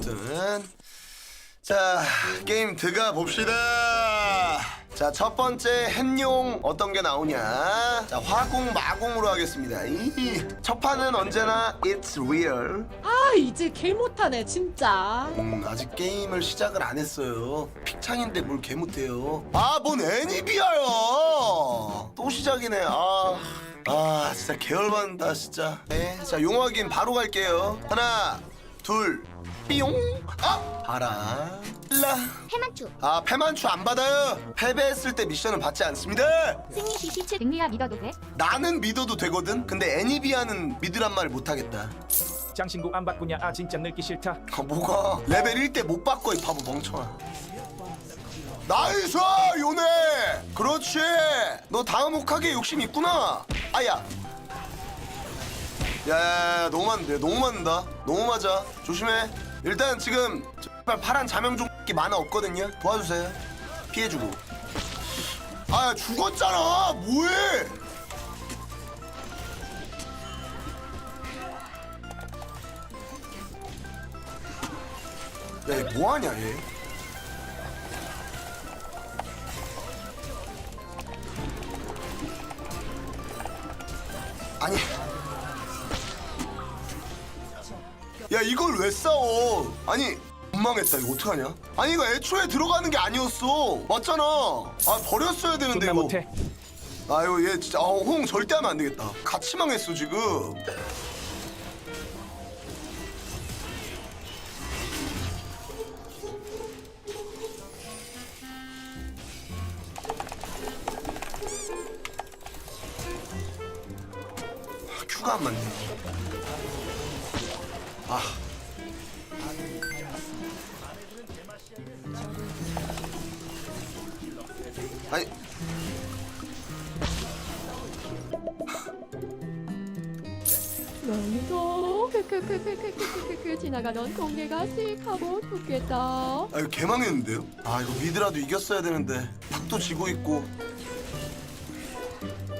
아무튼 자 게임 들어가 봅시다. 자 첫 번째 햄용 어떤 게 나오냐? 자 화공 마공으로 하겠습니다. 이 첫 판은 언제나 it's real. 아 이제 개 못하네 진짜 음, 아직 게임을 시작을 안 했어요. 픽창인데 뭘 개 못해요. 아, 뭔 애니비아요! 또 시작이네. 아, 아, 진짜 개열받는다, 진짜. 네, 자, 용화긴 바로 갈게요. 하나, 둘, 삐용. 아, 봐라. 라. 해만추 아, 패만추 안 받아요. 패배했을 때 미션은 받지 않습니다. 승리 시시칠 백리야 믿어도 돼? 나는 믿어도 되거든. 근데 애니비아는 믿으란 말 못하겠다. 장신구 안 바꾸냐 아 진짜 늙기 싫다 아, 뭐가 레벨 1 때 못 바꿔 이 바보 멍청아 나이스 요네 그렇지 너 다음 혹하게 욕심 있구나 아야 야야야 너무 많은데 너무 많다. 너무 맞아. 조심해. 일단 지금 정말 파란 자명종기 만화 없거든요. 도와주세요. 피해주고. 아 죽었잖아. 뭐해? 야 얘 뭐하냐 얘? 아니 야 이걸 왜 싸워? 아니 원망했다. 이거 어떡하냐? 아니 이거 애초에 들어가는 게 아니었어. 맞잖아. 아 버렸어야 되는데 존나 이거. 못해. 아유 얘 진짜 아, 호응 절대 하면 안 되겠다. 같이 망했어 지금. 아, 큐가 안 맞네 아니. 너희도 크크크크크크크크 지나가던 공개가 씩 하고 죽겠다. 아 이거 개망했는데요? 아 이거 미드라도 이겼어야 되는데 탁도 지고 있고.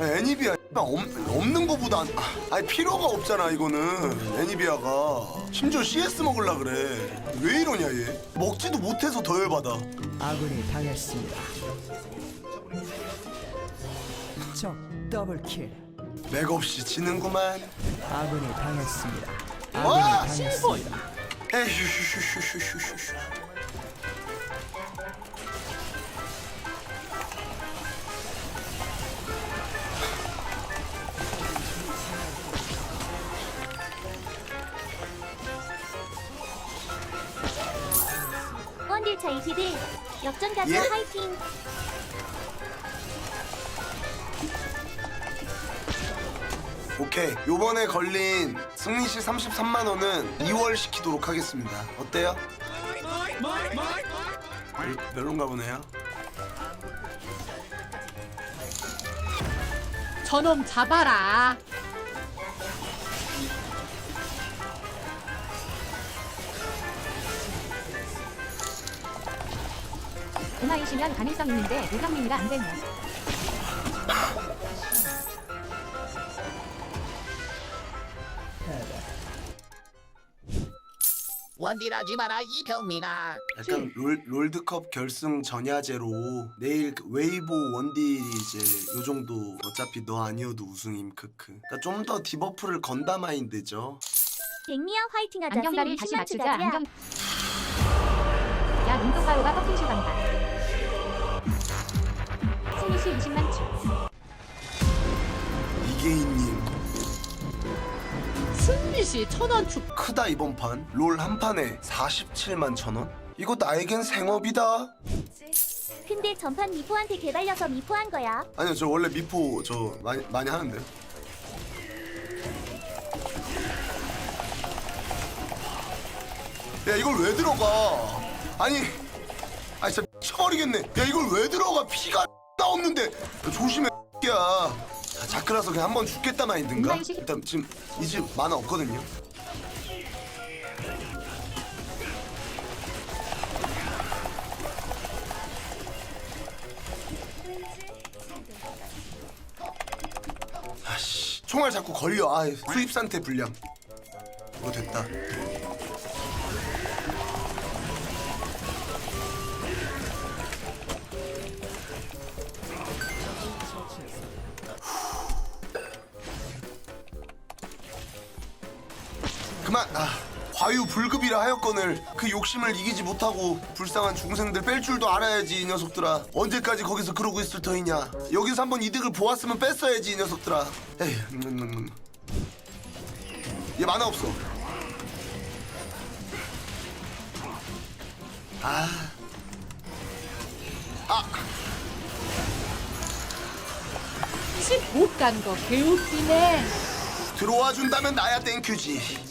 아, 애니비아 없, 없는 거보다 안, 아, 아니 필요가 없잖아 이거는. 애니비아가. 심지어 CS 먹을라 그래. 왜 이러냐 얘? 먹지도 못해서 더 열받아. 아군이 당했습니다. 적 더블킬. 맥없이 지는구만 아군이 당했습니다. 아군이 와! 당했습니다. 에휴 원딜 차이티들 역전 가자 예? 화이팅 오케이. 요번에 걸린 승리시 33만 원은 2월 시키도록 하겠습니다. 어때요? 별, 별론가 보네요. 저놈 잡아라. 은하이시면 가능성 있는데 노경민이가 안 되네 원딜하지 마라 이병민아. 약간 롤, 롤드컵 결승 전야제로 내일 그 웨이보 원딜이 이제 요 정도 어차피 너 아니어도 우승임 크크. 그러니까 좀 더 디버프를 건다 마인드죠. 백미야 화이팅 하자. 안경다리 승리 다시 10만 맞추자. 안경. 야 눈동바로가 꺾인 실감이다. 승리시 20만 추 이계인님 승리시 천원 축. 크다 이번 판. 롤 한 판에 47만 천 원? 이거 나에겐 생업이다. 근데 전판 미포한테 개발려서 미포한 거야? 아니요 저 원래 미포 저 많이, 많이 하는데요 야 이걸 왜 들어가? 아니 아니 진짜 미쳐버리겠네. 야 이걸 왜 들어가? 피가 나 없는데. 야, 조심해 야 자크라서 그냥 한 번 죽겠다 마인드인가? 일단 지금 이 집 만화 없거든요. 아씨 총알 자꾸 걸려. 아 수입 상태 불량. 이거 됐다 그만. 아 과유불급이라 하였거늘 그 욕심을 이기지 못하고 불쌍한 중생들 뺄 줄도 알아야지 이 녀석들아. 언제까지 거기서 그러고 있을 터이냐? 여기서 한번 이득을 보았으면 뺐어야지 이 녀석들아. 에이 음, 음, 음. 얘 만화 없어. 아. 아, 집못간거 개웃기네. 들어와 준다면 나야 땡큐지.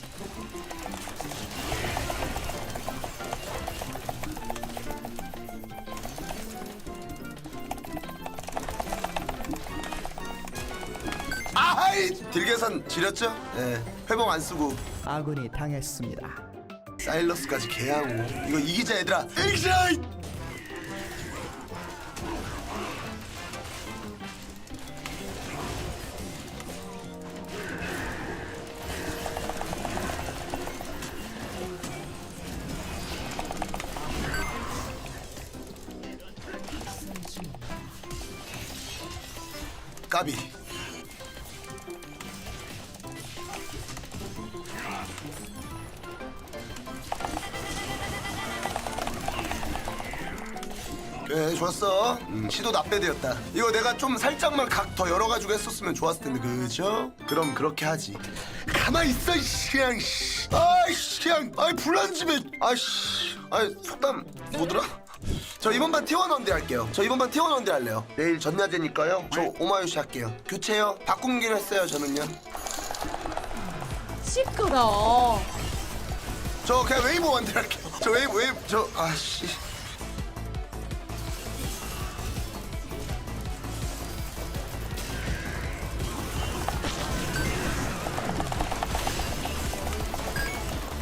아하이 딜계산 지렸죠? 예 회복 안 쓰고 아군이 당했습니다. 사일러스까지 개하고 이거 이기자 얘들아 액션! 까비 그래 좋았어. 음, 시도 나빼드였다. 이거 내가 좀 살짝만 각 더 열어가지고 했었으면 좋았을 텐데 그죠? 그럼 그렇게 하지. 가만히 있어 이씨 그냥 씨. 아이 씨 그냥 아이 불난 집에. 아이씨. 아이 속담 뭐더라? 저 이번 반 T1 원대 할게요. 저 이번 반 T1 원대 할래요. 내일 전야제니까요. 저 오마유시 할게요. 교체요. 바꾸기로 했어요 저는요. 시끄러. 저 그냥 웨이브 원대 할게요. 저 웨이브 웨이브 저 아 씨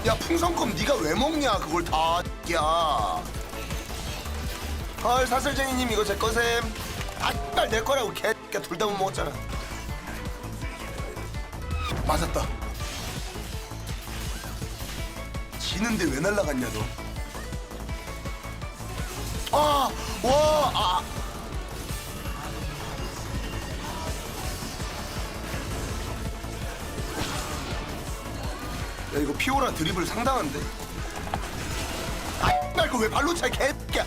야 풍선껌 네가 왜 먹냐 그걸 다 야. 헐 사슬쟁이님 이거 제 거셈 아빨 내 거라고 개새끼 둘다 못 먹었잖아 맞았다 지는데 왜 날라갔냐 너 아! 와! 야 이거 피오라 드리블 상당한데 아! 날 그왜 발로 차 개새끼야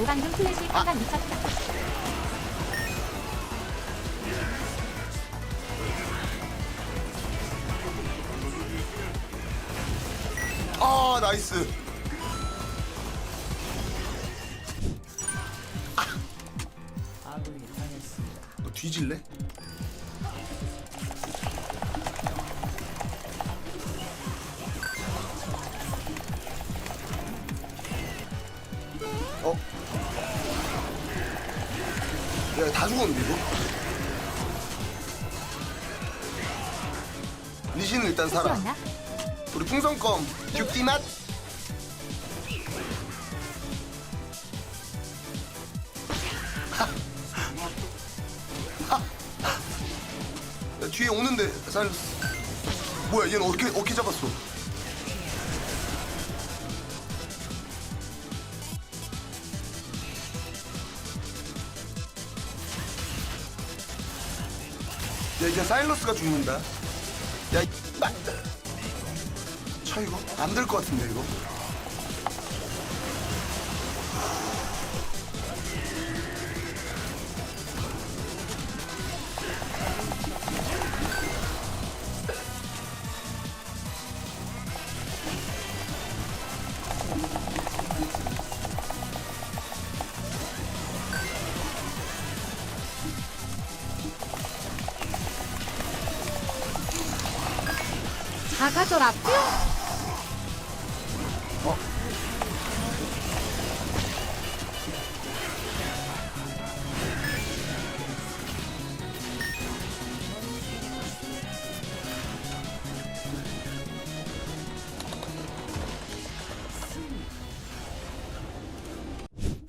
오방금 플래시 한간 미쳤다. 아 나이스. 너 뒤질래? 어? 야, 다 죽었는데, 이거? 리신은 일단 살아. 수었나? 우리 풍선껌, 죽기 맛. 야, 뒤에 오는데 살렸어. 뭐야, 얘는 어떻게 어떻게 잡았어? 야, 이제 사일러스가 죽는다. 야, 이거 안 될 것 같은데 이거. 작아져라 뿅.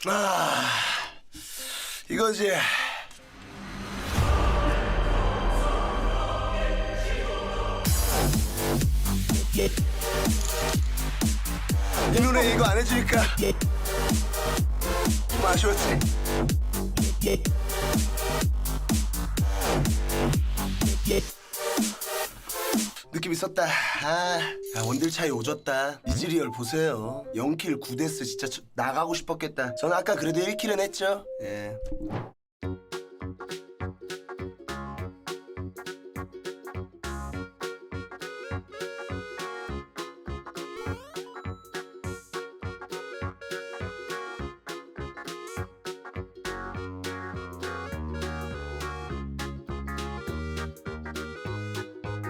아, 이거지. 이 눈에 이거 안 해주니까 좀 아쉬웠지 느낌 있었다. 아 야, 원딜 차이 오졌다. 이즈리얼 보세요. 0킬 9데스 진짜 저- 나가고 싶었겠다. 저는 아까 그래도 1킬은 했죠? 예